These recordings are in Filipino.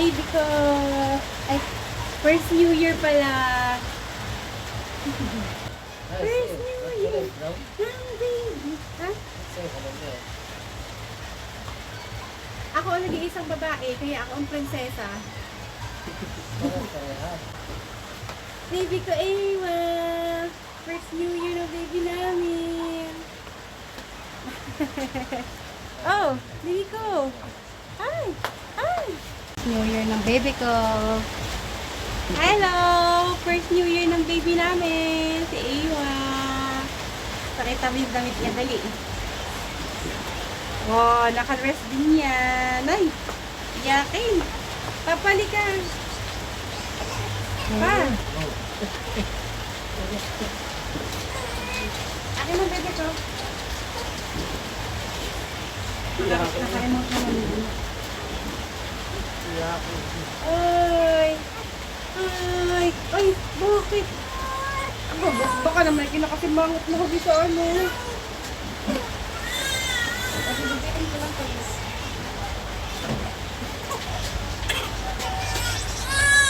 Baby ko. Ay, first New Year pala. First New Year. Ako ang nag-iisang babae, kaya ako ang prinsesa. Baby ko, Ewa. First New Year ng baby namin. oh, baby ko. Hi! Hi! New Year ng baby ko. Hello! First New Year ng baby namin. Si Ewa. Pakita mo yung damit niya. Dali. Oh, naka-dress din yan. Ay, yakin. Papalikan. Pa. Akin ang bebe ko. Naman yun. Ay! Ay! Ay! Bakit? Aba, ba- baka naman kinakasimangot na hobi sa ano.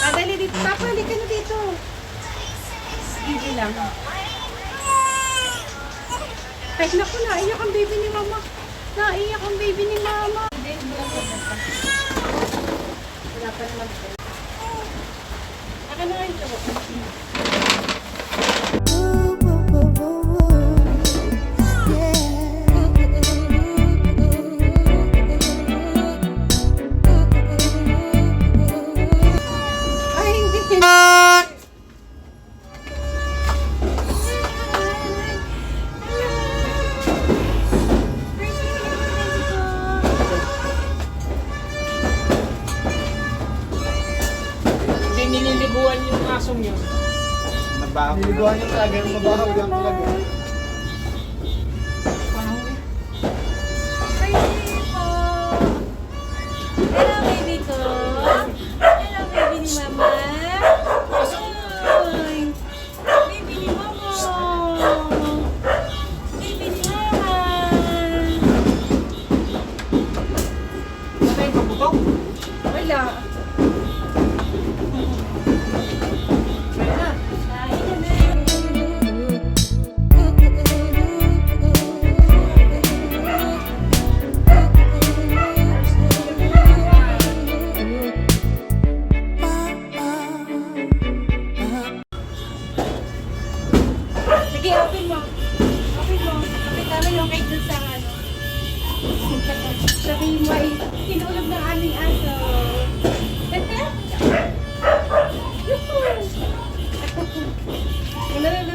Padali dito. Papa, halika na dito. Bibi lang. Ay, naku, naiyak ang baby ni mama. Naiyak ang baby ni mama. Wala pa naman. Akin na nga ito. Mabaho. Niliguan niya talaga, mabaho lang talaga.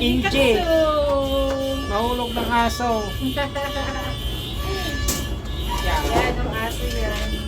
Kaso. Nahulog ng aso. Yan, ang aso yan.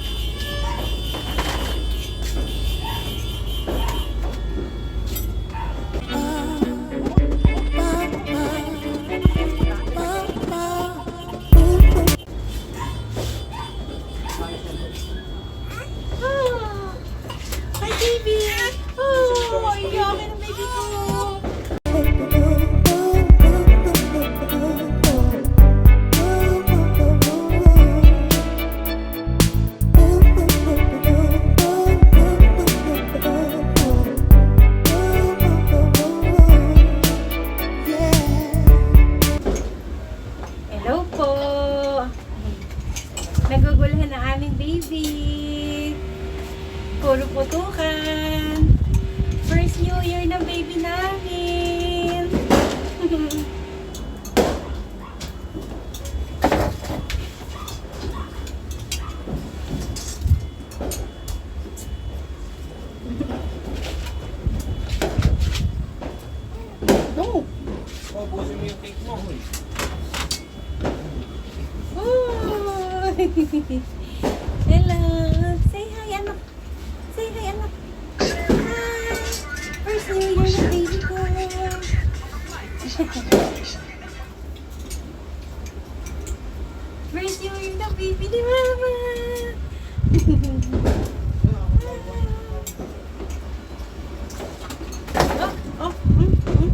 Puro putukan. First New Year ng baby namin. no! Paubusin mo yung cake mo. Uy! Hello! Say hi, anak! Say hi, anak! Hi! First New Year ng baby ko! First New Year ng baby ni Mama! oh, oh, mm, mm.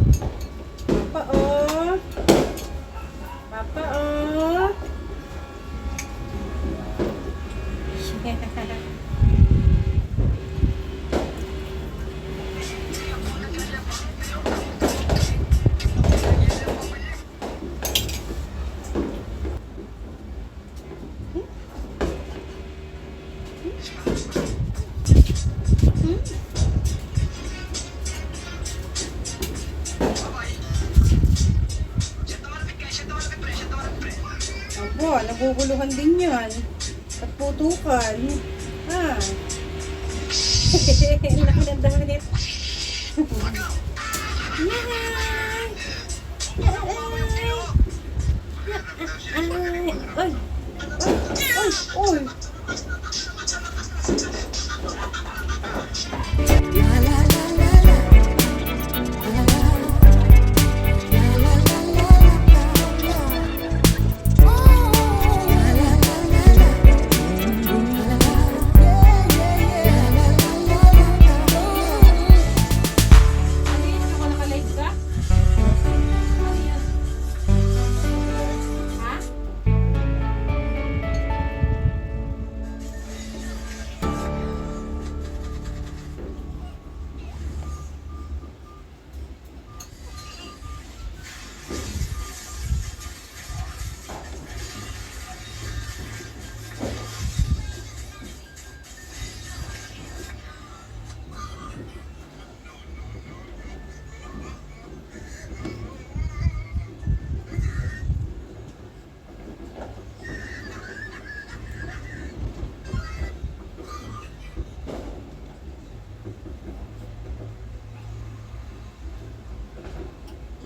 Papa, oh! Papa, oh! Abo, naguguluhan din yan. At putukan. Ah. Laki ng damit. Yay!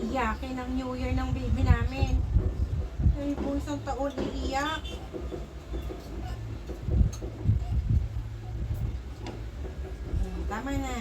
Iyakin ang New Year ng baby namin. Ay, po isang taon iiyak. Hmm, Tama na.